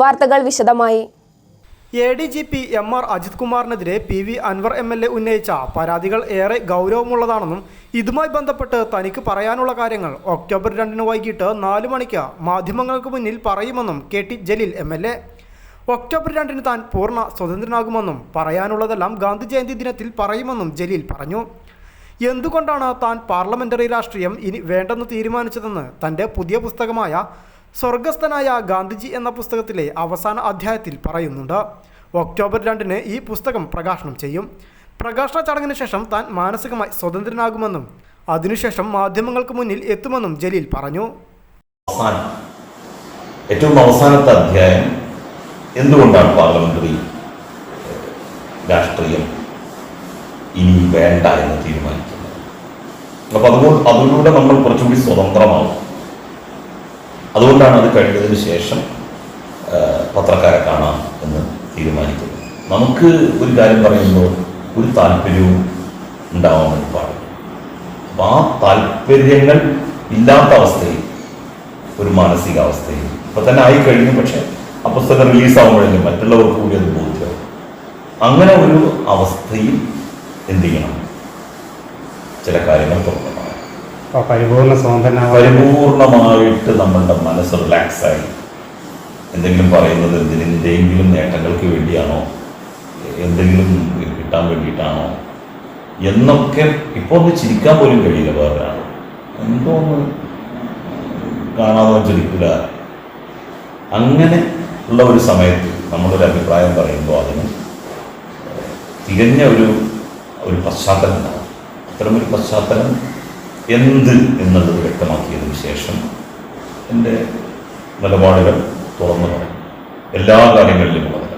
വാർത്തകൾ വിശദമായി. A D G P M R Ajith കുമാറിനെതിരെ P V Anvar M L A ഉന്നയിച്ച പരാതികൾ ഏറെ ഗൗരവമുള്ളതാണെന്നും ഇതുമായി ബന്ധപ്പെട്ട് തനിക്ക് പറയാനുള്ള കാര്യങ്ങൾ ഒക്ടോബർ രണ്ടിന് വൈകിട്ട് നാല് മണിക്ക് മാധ്യമങ്ങൾക്ക് മുന്നിൽ പറയുമെന്നും K T Jaleel M L A. October രണ്ടിന് താൻ പൂർണ സ്വതന്ത്രനാകുമെന്നും പറയാനുള്ളതെല്ലാം ഗാന്ധി ജയന്തി ദിനത്തിൽ പറയുമെന്നും ജലീൽ പറഞ്ഞു. എന്തുകൊണ്ടാണ് താൻ പാർലമെന്ററി രാഷ്ട്രീയം ഇനി വേണ്ടെന്ന് തീരുമാനിച്ചതെന്ന് തന്റെ പുതിയ പുസ്തകമായ സ്വർഗസ്ഥനായ ഗാന്ധിജി എന്ന പുസ്തകത്തിലെ അവസാന അധ്യായത്തിൽ പറയുന്നുണ്ട്. ഒക്ടോബർ രണ്ടിന് ഈ പുസ്തകം പ്രകാശനം ചെയ്യും. പ്രകാശന ചടങ്ങിന് ശേഷം താൻ മാനസികമായി സ്വതന്ത്രനാകുമെന്നും അതിനുശേഷം മാധ്യമങ്ങൾക്ക് മുന്നിൽ എത്തുമെന്നും ജലീൽ പറഞ്ഞു. ഏറ്റവും അവസാനത്തെ അധ്യായം എന്തുകൊണ്ടാണ് പാർലമെന്ററി രാഷ്ട്രീയം ഇനി വേണ്ട എന്ന് തീരുമാനിക്കുന്നത്? അപ്പോൾ അതുകൊണ്ട് അതിലൂടെ നമ്മൾ കുറച്ചുകൂടി സ്വതന്ത്രമാവും. അതുകൊണ്ടാണ് അത് കഴിഞ്ഞതിന് ശേഷം പത്രക്കാരെ കാണാം എന്ന് തീരുമാനിക്കുന്നത്. നമുക്ക് ഒരു കാര്യം പറയുമ്പോൾ ഒരു താല്പര്യവും ഉണ്ടാവാൻ പാടില്ല. അപ്പം ആ താല്പര്യങ്ങൾ ഇല്ലാത്ത അവസ്ഥയിൽ ഒരു മാനസികാവസ്ഥയിൽ ഇപ്പം തന്നെ ആയി കഴിഞ്ഞു പക്ഷേ ആ പുസ്തകം റിലീസ് ആകുമ്പോഴേക്കും മറ്റുള്ളവർക്ക് കൂടി അത് ബോധ്യം. അങ്ങനെ ഒരു അവസ്ഥയിൽ എന്ത് ചെയ്യണം? ചില കാര്യങ്ങൾ അപ്പോൾ പരിപൂർണമായിട്ട് നമ്മളുടെ മനസ്സ് റിലാക്സ് ആയി എന്തെങ്കിലും പറയുന്നത് എന്തിനെന്തെങ്കിലും നേട്ടങ്ങൾക്ക് വേണ്ടിയാണോ? എന്തെങ്കിലും കിട്ടാൻ വേണ്ടിയിട്ടാണോ? എന്നൊക്കെ ഇപ്പോൾ ഒന്ന് ചിരിക്കാൻ പോലും കഴിയില്ല വേറൊരാൾ എന്തോ ഒന്ന് കാണാതെ ചിരിക്കില്ല അങ്ങനെ ഉള്ള ഒരു സമയത്ത് നമ്മളൊരു അഭിപ്രായം പറയുമ്പോൾ അതിന് തികഞ്ഞ ഒരു ഒരു പശ്ചാത്തലം ഉണ്ടാവും. അത്തരമൊരു പശ്ചാത്തലം എന്ത് എന്നുള്ളത് വ്യക്തമാക്കിയതിനു ശേഷം എന്റെ നിലപാടുകൾ തുറന്നു പറയും. എല്ലാ കാര്യങ്ങളിലും നിലപാട്.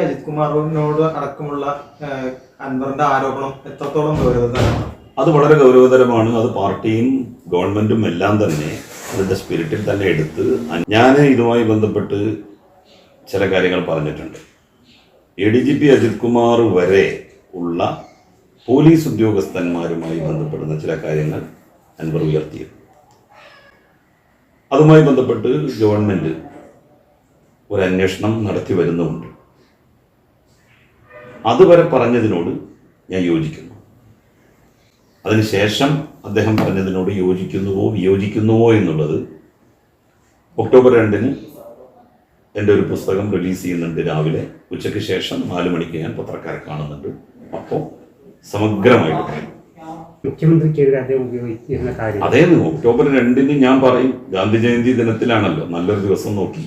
അജിത് കുമാറിനോട് അടക്കമുള്ള അൻവറിന്റെ ആരോപണം എത്രത്തോളം ഗൗരവതരമാണ്? അത് വളരെ ഗൗരവതരമാണ്. അത് പാർട്ടിയും ഗവൺമെന്റും എല്ലാം തന്നെ അതിന്റെ സ്പിരിറ്റിൽ തന്നെ എടുത്ത് ഞാൻ ഇതുമായി ബന്ധപ്പെട്ട് ചില കാര്യങ്ങൾ പറഞ്ഞിട്ടുണ്ട്. A D G P Ajith Kumar വരെ ഉള്ള പോലീസ് ഉദ്യോഗസ്ഥന്മാരുമായി ബന്ധപ്പെടുന്ന ചില കാര്യങ്ങൾ അൻവർ ഉയർത്തിയത്. അതുമായി ബന്ധപ്പെട്ട് ഗവൺമെന്റ് ഒരു അന്വേഷണം നടത്തി വരുന്നുമുണ്ട്. അതുവരെ പറഞ്ഞതിനോട് ഞാൻ യോജിക്കുന്നു. അതിനുശേഷം അദ്ദേഹം പറഞ്ഞതിനോട് യോജിക്കുന്നുവോ വിയോജിക്കുന്നുവോ എന്നുള്ളത് ഒക്ടോബർ രണ്ടിന് എന്റെ ഒരു പുസ്തകം റിലീസ് ചെയ്യുന്നുണ്ട് രാവിലെ. ഉച്ചയ്ക്ക് ശേഷം നാല് മണിക്ക് ഞാൻ പത്രക്കാരെ കാണുന്നുണ്ട്. അപ്പോൾ സമഗ്രമായിട്ട് പറയും മുഖ്യമന്ത്രിക്കെതിരെ അദ്ദേഹം ഉപയോഗിച്ചിരുന്ന കാര്യം അതേ ഒക്ടോബർ രണ്ടിന് ഞാൻ പറയും ഗാന്ധി ജയന്തി ദിനത്തിലാണല്ലോ നല്ലൊരു ദിവസം നോക്കി.